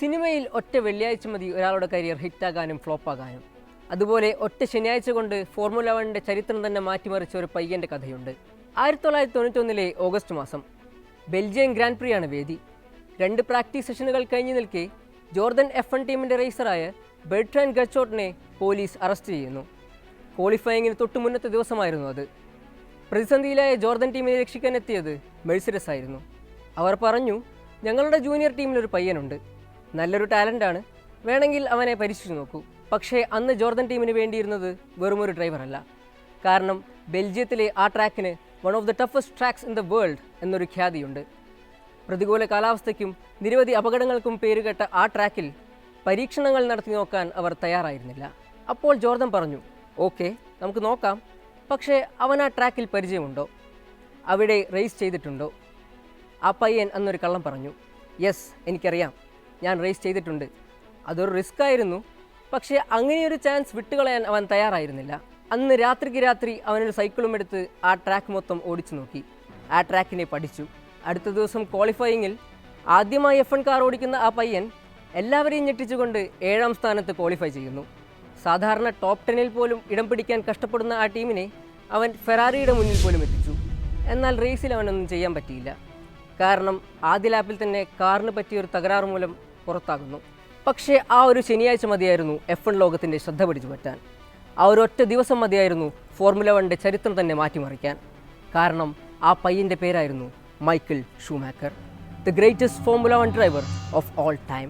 സിനിമയിൽ ഒറ്റ വെള്ളിയാഴ്ച മതി ഒരാളുടെ കരിയർ ഹിറ്റാകാനും ഫ്ലോപ്പാകാനും. അതുപോലെ ഒറ്റ ശനിയാഴ്ച കൊണ്ട് ഫോർമുല വണ്ണിന്റെ ചരിത്രം തന്നെ മാറ്റിമറിച്ച ഒരു പയ്യന്റെ കഥയുണ്ട്. ആയിരത്തി തൊള്ളായിരത്തി തൊണ്ണൂറ്റൊന്നിലെ ഓഗസ്റ്റ് മാസം ബെൽജിയം ഗ്രാൻഡ് പ്രിയാണ് വേദി. രണ്ട് പ്രാക്ടീസ് സെഷനുകൾ കഴിഞ്ഞു നിൽക്കെ ജോർദൻ എഫ് എൻ ടീമിന്റെ റേസറായ ബെർട്രാൻ ഗച്ചോട്ടിനെ പോലീസ് അറസ്റ്റ് ചെയ്യുന്നു. ക്വാളിഫയിങ്ങിന് തൊട്ടു മുന്നത്തെ ദിവസമായിരുന്നു അത്. പ്രതിസന്ധിയിലായ ജോർദൻ ടീമിനെ രക്ഷിക്കാൻ എത്തിയത് മെഴ്സിഡസ് ആയിരുന്നു അവർ പറഞ്ഞു ഞങ്ങളുടെ ജൂനിയർ ടീമിലൊരു പയ്യനുണ്ട്. നല്ലൊരു ടാലന്റാണ് വേണമെങ്കിൽ അവനെ പരീക്ഷിച്ചു നോക്കൂ. പക്ഷേ അന്ന് ജോർദൻ ടീമിന് വേണ്ടിയിരുന്നത് വെറുമൊരു ഡ്രൈവറല്ല കാരണം ബെൽജിയത്തിലെ ആ ട്രാക്കിന് one of the toughest tracks in the world എന്നൊരു ഖ്യാതിയുണ്ട്. പ്രതികൂല കാലാവസ്ഥയ്ക്കും നിരവധി അപകടങ്ങൾക്കും പേരുകെട്ട ആ ട്രാക്കിൽ പരീക്ഷണങ്ങൾ നടത്തി നോക്കാൻ അവർ തയ്യാറായിരുന്നില്ല. അപ്പോൾ ജോർദൻ പറഞ്ഞു ഓക്കെ നമുക്ക് നോക്കാം. പക്ഷേ അവൻ ആ ട്രാക്കിൽ പരിചയമുണ്ടോ? അവിടെ റേസ് ചെയ്തിട്ടുണ്ടോ? ആ പയ്യൻ അന്നൊരു കള്ളം പറഞ്ഞു യെസ് എനിക്കറിയാം. ഞാൻ റേസ് ചെയ്തിട്ടുണ്ട്. അതൊരു റിസ്ക് ആയിരുന്നു. പക്ഷേ അങ്ങനെയൊരു ചാൻസ് വിട്ടുകളയാൻ അവൻ തയ്യാറായിരുന്നില്ല. അന്ന് രാത്രിക്ക് രാത്രി അവനൊരു സൈക്കിളും എടുത്ത് ആ ട്രാക്ക് മൊത്തം ഓടിച്ചു നോക്കി. ആ ട്രാക്കിനെ പഠിച്ചു. അടുത്ത ദിവസം ക്വാളിഫയിങ്ങിൽ ആദ്യമായി എഫ് എൺ കാർ ഓടിക്കുന്ന ആ പയ്യൻ എല്ലാവരെയും ഞെട്ടിച്ചുകൊണ്ട് ഏഴാം സ്ഥാനത്ത് ക്വാളിഫൈ ചെയ്യുന്നു. സാധാരണ ടോപ്പ് ടെന്നിൽ പോലും ഇടം പിടിക്കാൻ കഷ്ടപ്പെടുന്ന ആ ടീമിനെ അവൻ ഫെറാറിയുടെ മുന്നിൽ പോലും എത്തിച്ചു. എന്നാൽ റേസിൽ അവനൊന്നും ചെയ്യാൻ പറ്റിയില്ല. കാരണം ആദ്യ ലാപ്പിൽ തന്നെ കാറിന് പറ്റിയൊരു തകരാറ് മൂലം പുറത്താകുന്നു. പക്ഷേ ആ ഒരു ശനിയാഴ്ച മതിയായിരുന്നു എഫ് എൺ ലോകത്തിന്റെ ശ്രദ്ധ പിടിച്ചു പറ്റാൻ ആ ഒരു ഒറ്റ ദിവസം മതിയായിരുന്നു ഫോർമുല വണ്ണിന്റെ ചരിത്രം തന്നെ മാറ്റിമറിക്കാൻ. കാരണം ആ പയ്യന്റെ പേരായിരുന്നു Michael Schumacher the greatest Formula one driver of all time